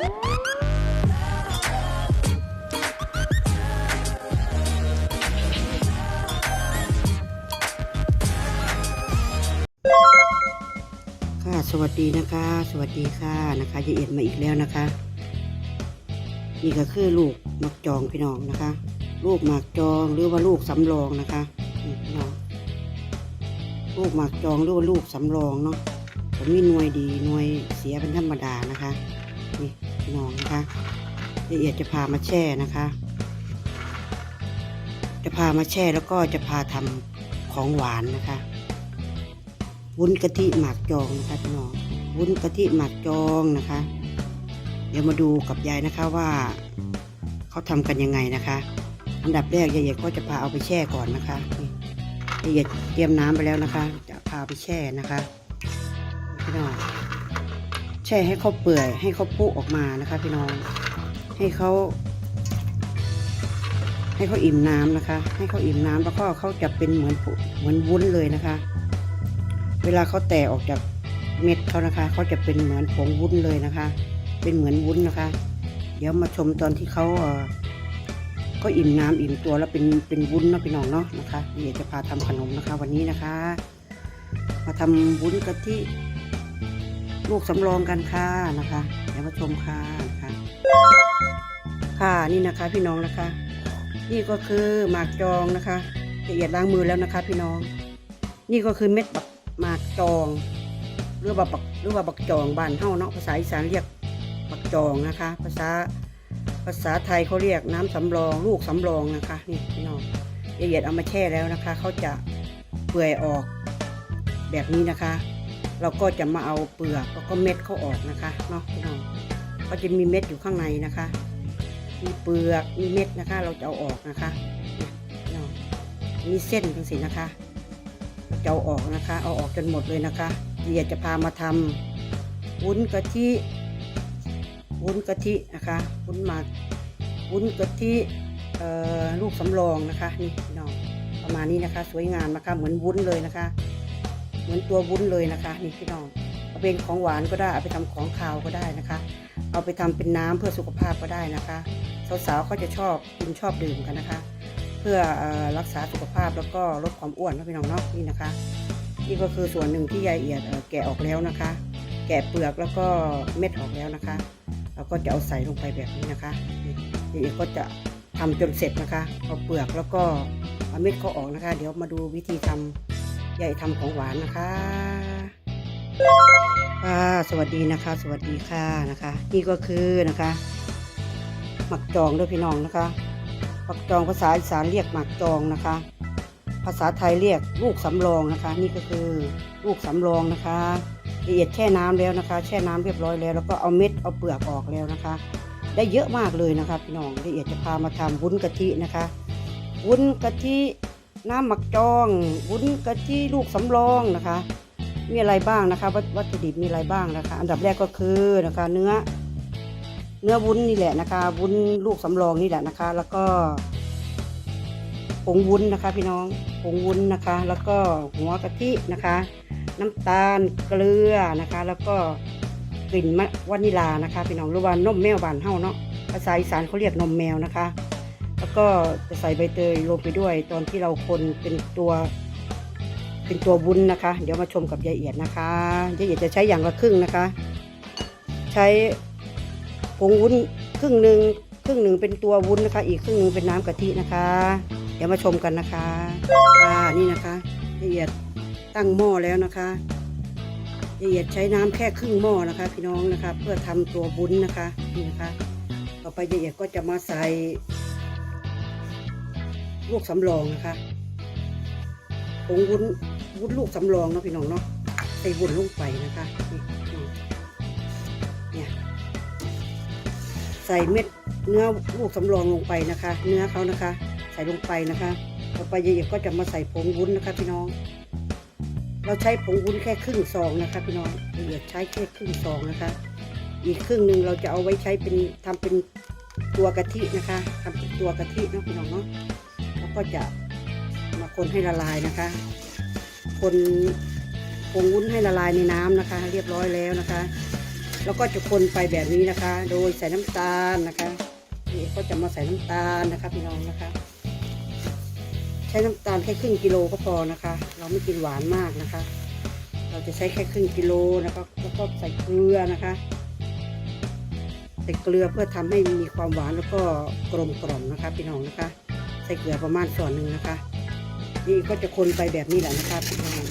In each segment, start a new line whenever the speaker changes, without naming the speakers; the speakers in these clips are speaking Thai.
ค่ะสวัสดีนะคะ สวัสดีค่ะนะคะยายเอ็ดมาอีกแล้วนะคะ นี่ก็คือลูกหมักจองพี่น้องนะคะ ลูกหมักจองหรือว่าลูกสำรองนะคะพี่น้องลูกหมักจองหรือว่าลูกสำรองเนาะผมมีหน่วยดีหน่วยเสียเป็นธรรมดานะคะ พี่น้องนะคะยายเอ็ดจะพามาแช่นะคะ จะพามาแช่แล้วก็จะพาทำของหวานนะคะ วุ้นกะทิหมากจองนะคะพี่น้องวุ้นกะทิหมากจองนะคะ เดี๋ยวมาดูกับยายนะคะว่าเขาทำกันยังไงนะคะ อันดับแรกยายเอกก็จะพาเอาไปแช่ก่อนนะคะยายเอกเตรียมน้ำไปแล้วนะคะ จะพาไปแช่นะคะพี่น้อง ช่ให้เขาเปื่อยให้เขาพุออกมานะคะ พี่น้อง ให้เขาให้เขาอิ่มน้ำนะคะ ให้เขาอิ่มน้ำแล้วก็เขาจะเป็นเหมือนเหมือนวุ้นเลยนะคะ เวลาเขาแตกออกจากเม็ดเขานะคะเขาจะเป็นเหมือนผงวุ้นเลยนะคะ เป็นเหมือนวุ้นนะคะ เดี๋ยวมาชมตอนที่เขาเออก็อิ่มน้ำอิ่มตัวแล้วเป็นเป็นวุ้นเนาะพี่น้องเนาะนะคะเดี๋ยวจะพาทำขนมนะคะ วันนี้นะคะ มาทำวุ้นกะทิ ลูกสำรองกันค่ะนะคะเดี๋ยวมาชมค่ะนะคะค่ะนี่นะคะพี่น้องนะคะ นี่ก็คือหมากจองนะคะละเอียดล้างมือแล้วนะคะ พี่น้อง นี่ก็คือเม็ดบักหมากจองหรือว่าบักหรือว่าบักจองบ้านเฮาเนาะภาษาอีสานเรียกบักจองนะคะ ภาษาภาษาไทยเขาเรียกน้ำสำรองลูกสำรองนะคะนี่พี่น้องละเอียดเอามาแช่แล้วนะคะเขาจะเปื่อยออกแบบนี้นะคะ เราก็จะมาเอาเปลือกแล้วก็เม็ดเขาออกนะคะเนาะพี่น้องเขาจะมีเม็ดอยู่ข้างในนะคะ มีเปลือกมีเม็ดนะคะ เราจะเอาออกนะคะเนี่น้องมีเส้นทั้งสินะคะจะเอาออกนะคะ เอาออกจนหมดเลยนะคะเดี๋ยวจะพามาทำวุ้นกะทิวุ้นกะทินะคะวุ้นหมากวุ้นกะทิลูกสำรองนะคะนี่พี่น้องประมาณนี้นะคะ สวยงามนะคะ เหมือนวุ้นเลยนะคะ มือนตัววุ้นเลยนะคะ นี่พี่น้องเอาเป็นของหวานก็ได้เอาไปทำของคาวก็ได้นะคะ เอาไปทำเป็นน้ำเพื่อสุขภาพก็ได้นะคะ สาวๆเขาจะชอบกินชอบดื่มกันนะคะ เพื่อออรักษาสุขภาพแล้วก็ลดความอ้วนนะพี่น้องเนาะนี่นะคะ นี่ก็คือส่วนหนึ่งที่ยายเอียดแกะออกแล้วนะคะ แกะเปลือกแล้วก็เม็ดออกแล้วนะคะเราก็จะเอาใส่ลงไปแบบนี้นะคะยายเอียดก็จะทำจนเสร็จนะคะเอาเปลือกแล้วก็เอาเม็ดเขาออกนะคะ เดี๋ยวมาดูวิธีทำ ยายทำของหวานนะคะค่ะสวัสดีนะคะ สวัสดีค่ะนะคะ นี่ก็คือนะคะหมักจองด้วยพี่น้องนะคะหมักจองภาษาอีสานเรียกหมักจองนะคะ ภาษาไทยเรียกลูกสำรองนะคะ นี่ก็คือลูกสำรองนะคะละเอียดแช่น้ำแล้วนะคะ แช่น้ำเรียบร้อยแล้วแล้วก็เอาเม็ดเอาเปลือกออกแล้วนะคะ ได้เยอะมากเลยนะคะพี่น้องละเอียดจะพามาทำวุ้นกะทินะคะ วุ้นกะทิ น้ำหมักจองวุ้นกะทิลูกสำรองนะคะ มีอะไรบ้างนะคะ วัตถุดิบมีอะไรบ้างนะคะ อันดับแรกก็คือนะคะเนื้อ เนื้อวุ้นนี่แหละนะคะวุ้นลูกสำรองนี่แหละนะคะ แล้วก็ผงวุ้นนะคะ พี่น้องผงวุ้นนะคะ แล้วก็หัวกะทินะคะ น้ำตาลเกลือนะคะ แล้วก็กลิ่นมะวานิลานะคะ พี่น้องหรือว่านมแมวบานเฮาเนาะภาษาอีสานเขาเรียกนมแมวนะคะ แล้วก็จะใส่ใบเตยลงไปด้วย ตอนที่เราคนเป็นตัวเป็นตัววุ้นนะคะ เดี๋ยวมาชมกับยายเอียดนะคะยายเอียดจะใช้อย่างละครึ่งนะคะ ใช้ผงวุ้นครึ่งหนึ่งครึ่งหนึ่งเป็นตัววุ้นนะคะ อีกครึ่งหนึ่งเป็นน้ำกะทินะคะ เดี๋ยวมาชมกันนะคะค่ะนี่นะคะละเอียดตั้งหม้อแล้วนะคะละเอียดใช้น้ำแค่ครึ่งหม้อนะคะ พี่น้องนะคะ เพื่อทำตัววุ้นนะคะนี่นะคะ ต่อไปละเอียดก็จะมาใส่ ลูกสำรองนะคะผงวุ้นวุ้นลูกสำรองเนาะพี่น้องเนาะใส่วุ้นลงไปนะคะนี่พี่น้องเนี่ยใส่เม็ดเนื้อลูกสำรองลงไปนะคะ เนื้อเขานะคะ ใส่ลงไปนะคะต่อไปยายเอกก็จะมาใส่ผงวุ้นนะคะพี่น้อง เราใช้ผงวุ้นแค่ครึ่งซองนะคะ พี่น้องละเอียดใช้แค่ครึ่งซองนะคะ อีกครึ่งหนึ่งเราจะเอาไว้ใช้เป็นทำเป็นตัวกะทินะคะทำเป็นตัวกะทิเนาะพี่น้องเนาะ ก็จะมาคนให้ละลายนะคะ คนผงวุ้นให้ละลายในน้ำนะคะ เรียบร้อยแล้วนะคะ แล้วก็จะคนไปแบบนี้นะคะ โดยใส่น้ำตาลนะคะนี่ก็จะมาใส่น้ำตาลนะคะพี่น้องนะคะ ใช้น้ำตาลแค่ครึ่งกิโลก็พอนะคะ เราไม่กินหวานมากนะคะ เราจะใช้แค่ครึ่งกิโลนะคะแล้วก็ใส่เกลือนะคะใส่เกลือเพื่อทำให้มีความหวานแล้วก็กลมกล่อมนะคะพี่น้องนะคะ ส่เกลือประมาณส่วนหนึ่งนะคะ นี่ก็จะคนไปแบบนี้แหละนะคะพี่น้อง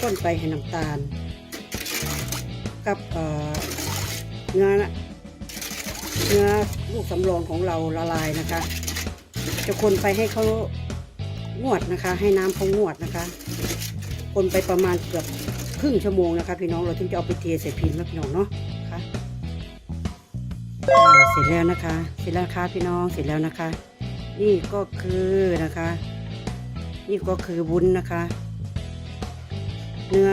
คนไปให้น้ำตาล กับเนื้อนะเนื้อลูกสำรองของเราละลายนะคะ จะคนไปให้เขางวดนะคะ ให้น้ำเขางวดนะคะ คนไปประมาณเกือบครึ่งชั่วโมงนะคะ พี่น้องเราถึงจะเอาไปเทใส่พิมพ์นะพี่น้องเนาะค่ะเสร็จแล้วนะคะ เสร็จแล้วนะคะพี่น้องเสร็จแล้วนะคะ นี่ก็คือนะคะ นี่ก็คือวุ้นนะคะ เนื้อ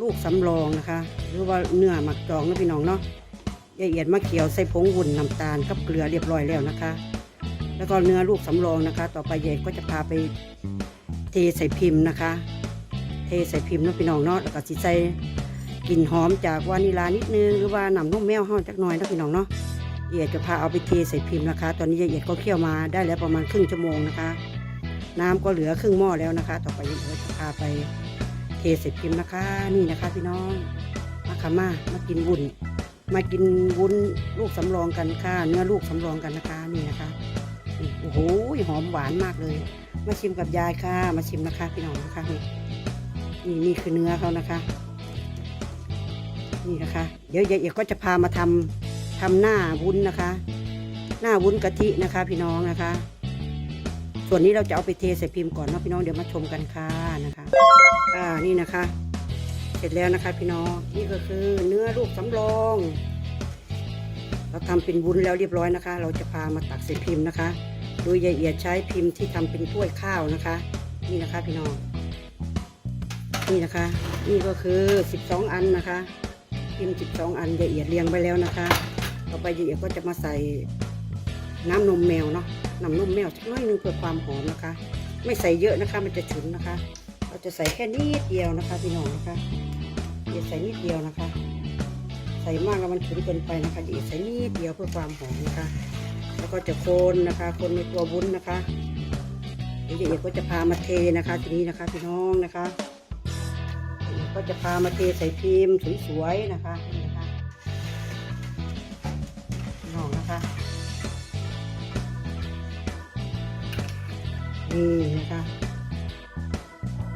ลูกสำรองนะคะ หรือว่าเนื้อหมักจองนะพี่น้องเนาะละเอียดมะเขียวใส่ผงวุ้นน้ำตาลกับเกลือเรียบร้อยแล้วนะคะ แล้วก็เนื้อลูกสำรองนะคะ ต่อไปเย็นก็จะพาไปเทใส่พิมพ์นะคะ เทใส่พิมพ์นะพี่น้องเนาะแล้วก็สิใส่กลิ่นหอมจากวานิลานิดนึงหรือว่าน้ำนมแมวห้าจักหน่อยนะพี่น้องเนาะ เอียดจะพาเอาไปเทใส่พิมพ์นะคะ ตอนนี้ยายเอียดก็เคี่ยวมาได้แล้วประมาณครึ่งชั่วโมงนะคะ น้ำก็เหลือครึ่งหม้อแล้วนะคะ ต่อไปยาเอียดจะพาไปเทใส่พิมพ์นะคะ นี่นะคะพี่น้องมาค่ะมามากินวุ้นมากินวุ้นลูกสำรองกันค่ะ เนื้อลูกสำรองกันนะคะนี่นะคะโอ้โหหอมหวานมากเลย มาชิมกับยายค่ะ มาชิมนะคะ พี่น้องนะคะนี่นี่นี่คือเนื้อเขานะคะ นี่นะคะ เดี๋ยวยายเอกก็จะพามาทำ ทำหน้าวุ้นนะคะ หน้าวุ้นกะทินะคะ พี่น้องนะคะ ส่วนนี้เราจะเอาไปเทใส่พิมพ์ก่อนเนาะพี่น้องเดี๋ยวมาชมกันค่ะนะคะอ่านี่นะคะ เสร็จแล้วนะคะ พี่น้องนี่ก็คือเนื้อลูกสำรอง เราทำเป็นวุ้นแล้วเรียบร้อยนะคะ เราจะพามาตักใส่พิมพ์นะคะโดยยายเอียดใช้พิมพ์ที่ทำเป็นถ้วยข้าวนะคะ นี่นะคะ พี่น้องนี่นะคะ นี่ก็คือ 12 อันนะคะพิมพ์12 อันยายเอียดเรียงไว้แล้วนะคะ อไปยายเอียดก็จะมาใส่น้ำนมแมวเนาะน้ำนมแมวสักน้อยหนึงเพื่อความหอมนะคะ ไม่ใส่เยอะนะคะ มันจะฉุนนะคะ เราจะใส่แค่นิดเดียวนะคะพี่น้องนะคะอย่าใส่นิดเดียวนะคะ ใส่มากแล้วมันฉุนเกินไปนะคะอย่าใส่นิดเดียวเพื่อความหอมนะคะ แล้วก็จะคนนะคะ คนในตัววุ้นนะคะเดี๋ยวเด็กๆก็จะพามาเทนะคะ ทีนี้นะคะพี่น้องนะคะ ก็จะพามาเทใส่พิมพ์สวยๆนะคะ นี่นะคะเองนะคะ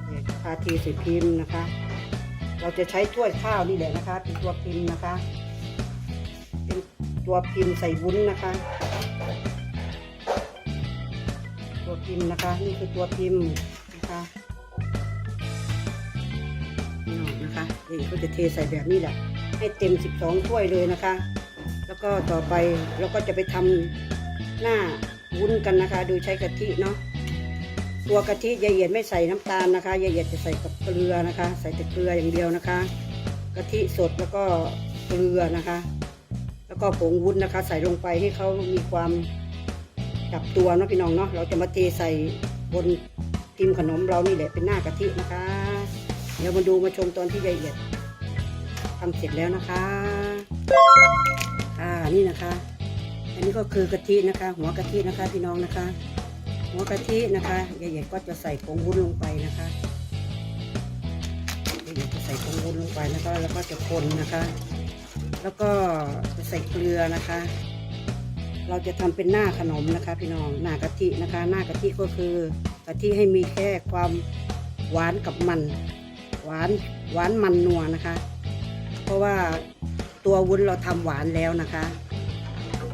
นี่นะคะเดี๋ยพาทใส่พิมพ์นะคะ เราจะใช้ถ้วยข้าวนี่แหละนะคะ เป็นตัวพิมพ์นะคะ เป็นตัวพิมพ์ใส่วุ้นนะคะ ตัวพิมพ์นะคะ นี่คือตัวพิมพ์นะคะนี่นะคะเด็กก็จะเทใส่แบบนี้แหละ ให้เต็ม 12ถ้วยเลยนะคะ ก็ต่อไปเราก็จะไปทำหน้าวุ้นกันนะคะ โดยใช้กะทิเนาะตัวกะทิยายเอียดไม่ใส่น้ำตาลนะคะยายเอียดจะใส่กับเกลือนะคะ ใส่แต่เกลืออย่างเดียวนะคะกะทิสดแล้วก็เกลือนะคะ แล้วก็ผงวุ้นนะคะ ใส่ลงไปให้เขามีความจับตัวเนาะพี่น้องเนาะเราจะมาเทใส่บนพิมขนมเรานี่แหละเป็นหน้ากะทินะคะ เดี๋ยวมาดูมาชมตอนที่ละเอียดทำเสร็จแล้วนะคะ นี่นะคะ อันนี้ก็คือกะทินะคะ หัวกะทินะคะพี่น้องนะคะ หัวกะทินะคะละเอียดก็จะใส่ผงวุ้นลงไปนะคะละเอียดจะใส่ผงวุ้นลงไปนะคะ แล้วก็จะคนนะคะ แล้วก็จะใส่เกลือนะคะ เราจะทำเป็นหน้าขนมนะคะ พี่น้องหน้ากะทินะคะ หน้ากะทิก็คือกะทิให้มีแค่ความหวานกับมัน หวานหวานมันนัวนะคะ เพราะว่า ตัววุ้นเราทำหวานแล้วนะคะ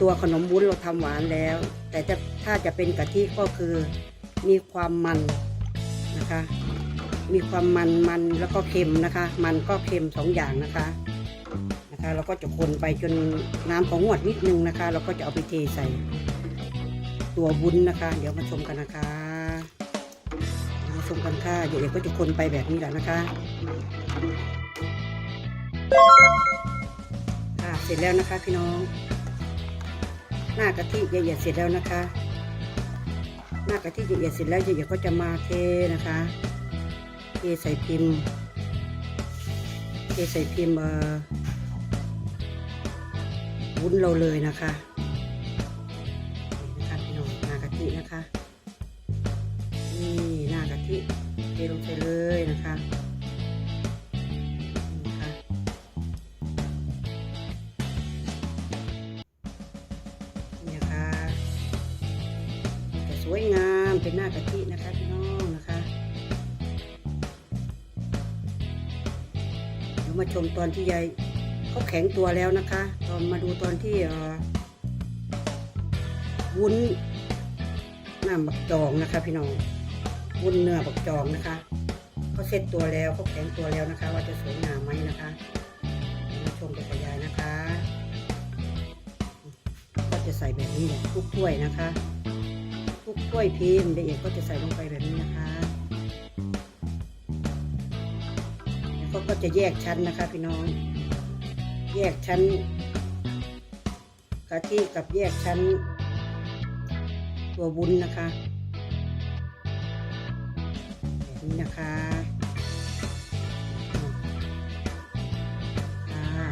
ตัวขนมวุ้นเราทำหวานแล้ว แต่จะถ้าจะเป็นกะทิก็คือมีความมันนะคะ มีความมันมันแล้วก็เค็มนะคะ มันก็เค็มสองอย่างนะคะนะคะเราก็จะคนไปจนน้ำของงวดนิดนึงนะคะ เราก็จะเอาไปเทใส่ตัววุ้นนะคะ เดี๋ยวมาชมกันนะคะมาชมกันค่ะเดี๋ยวก็จะคนไปแบบนี้แหละนะคะค่ะ เสร็จแล้วนะคะพี่น้อง หน้ากะทิละเอียดเสร็จแล้วนะคะ หน้ากะทิละเอียดเสร็จแล้วละเอียดก็จะมาเทนะคะเทใส่พิมพ์เทใส่พิมพ์เออวุ้นเราเลยนะคะนะคะพี่น้องหน้ากะทินะคะ นี่หน้ากะทิเทลงไปเลยนะคะามเป็นหน้ากะทินะคะพี่น้องนะคะเดี๋ยวมาชมตอนที่ยายเขาแข็งตัวแล้วนะคะ ตอนมาดูตอนที่วุ้นน้ำบักจองนะคะพี่น้องวุ้นเนื้อบักจองนะคะเขาเซ็ตตัวแล้วเขาแข็งตัวแล้วนะคะ ว่าจะสวยงามไหมนะคะมาชมไปกับยายนะคะ ก็จะใส่แบบนี้แหละทุกถ้วยนะคะ ทุกถ้วยพิมพ์ละเอียดก็จะใส่ลงไปแบบนี้นะคะแล้วเขาก็จะแยกชั้นนะคะพี่น้อง แยกชั้นกะทิกับแยกชั้น ตัววุ้นนะคะแบบนี้นะคะ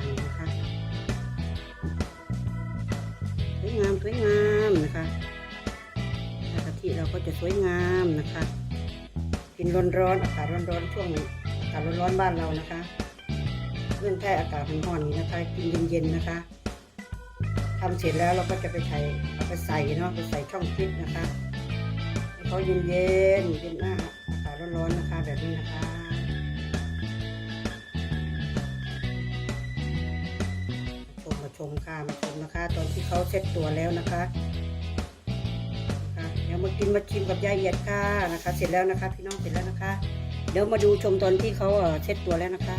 นี่นะคะสวยงามสวยงามนะคะ ทิเราก็จะสวยงามนะคะ กินร้อนๆอากาศร้อนๆช่วงอากาศร้อนๆบ้านเรานะคะเรื่องแค่อากาศร้อนๆนี้นะคะกินเย็นๆนะคะทำเสร็จแล้วเราก็จะไปใส่เอาไปใส่เนาะไปใส่ช่องฟิตนะคะให้เขาเย็นๆเย็นหน้าอากาศร้อนๆนะคะแบบนี้นะคะชมมาชมค่ะมาชมนะคะ ตอนที่เขาเซ็ตตัวแล้วนะคะ ดี๋ยวมากินมาชิมกับยายเอียดค่ะนะคะ เสร็จแล้วนะคะ พี่น้องเสร็จแล้วนะคะ เดี๋ยวมาดูชมตอนที่เขาเอ่อเซ็ดตัวแล้วนะคะ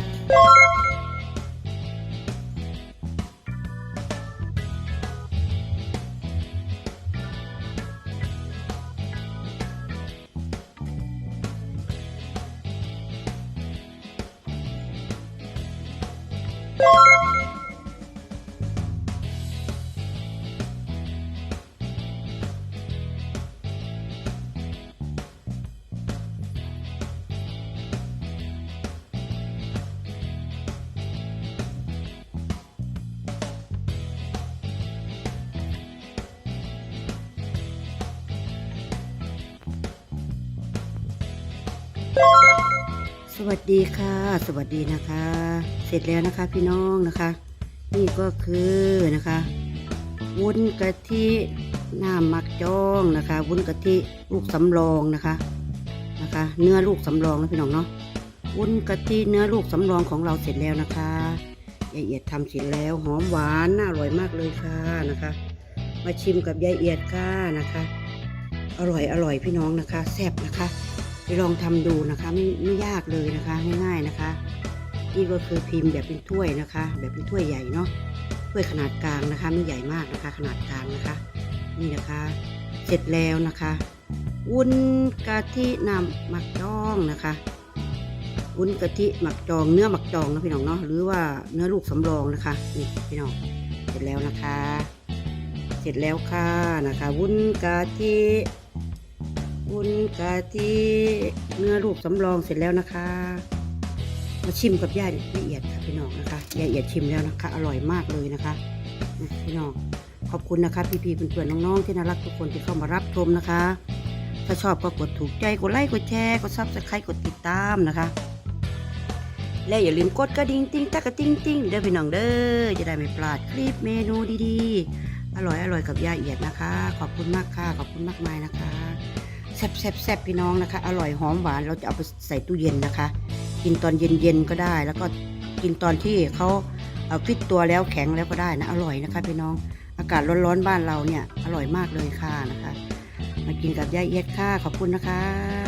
สวัสดีค่ะ สวัสดีนะคะ เสร็จแล้วนะคะพี่น้องนะคะ นี่ก็คือนะคะวุ้นกะทิหน้ำมักจ้องนะคะวุ้นกะทิลูกสำรองนะคะนะคะ เนื้อลูกสำรองนะพี่น้องเนาะวุ้นกะทิเนื้อลูกสำรองของเราเสร็จแล้วนะคะยายเอียดทำเสร็จแล้วหอมหวานน่าอร่อยมากเลยค่ะนะคะ มาชิมกับยายเอียดค่ะนะคะ อร่อยอร่อยพี่น้องนะคะแซ่บนะคะ ไปลองทำดูนะคะไม่ไม่ยากเลยนะคะง่ายๆนะคะ นี่ก็คือพิมพ์แบบเป็นถ้วยนะคะ แบบเป็นถ้วยใหญ่เนาะถ้วยขนาดกลางนะคะไม่ใหญ่มากนะคะ ขนาดกลางนะคะ นี่นะคะ เสร็จแล้วนะคะ วุ้นกะทิน้ำหมักจองนะคะวุ้นกะทิหมักจองเนื้อหมักจองนะพี่น้องเนาะหรือว่าเนื้อลูกสำรองนะคะนี่พี่น้องเสร็จแล้วนะคะ เสร็จแล้วค่ะนะคะ วุ้นกะทิ วุ้นกะทิเนื้อลูกสำรองเสร็จแล้วนะคะ มาชิมกับย่าละเอียดค่ะพี่น้องนะคะยาละเอียดชิมแล้วนะคะ อร่อยมากเลยนะคะพี่น้องขอบคุณนะคะพี่ๆเพื่อนๆน้องๆที่น่ารักทุกคนที่เข้ามารับชมนะคะ ถ้าชอบก็กดถูกใจกดไลค์กดแชร์กดซับสไครต์กดติดตามนะคะ และอย่าลืมกดกระดิ่งติ้งตักกระติ้งติ้งเด้อพี่น้องเด้อจะได้ไม่พลาดคลิปเมนูดีๆ อร่อยอร่อยกับยาละเอียดนะคะ ขอบคุณมากค่ะขอบคุณมากมายนะคะ แซ่บแซ่บแซ่บพี่น้องนะคะ อร่อยหอมหวานเราจะเอาไปใส่ตู้เย็นนะคะ กินตอนเย็นๆก็ได้ แล้วก็กินตอนที่เขาเอาฟิตตัวแล้วแข็งแล้วก็ได้นะอร่อยนะคะพี่น้องอากาศร้อนๆบ้านเราเนี่ยอร่อยมากเลยค่ะนะคะ มากินกับยายเอียดค่ะขอบคุณนะคะ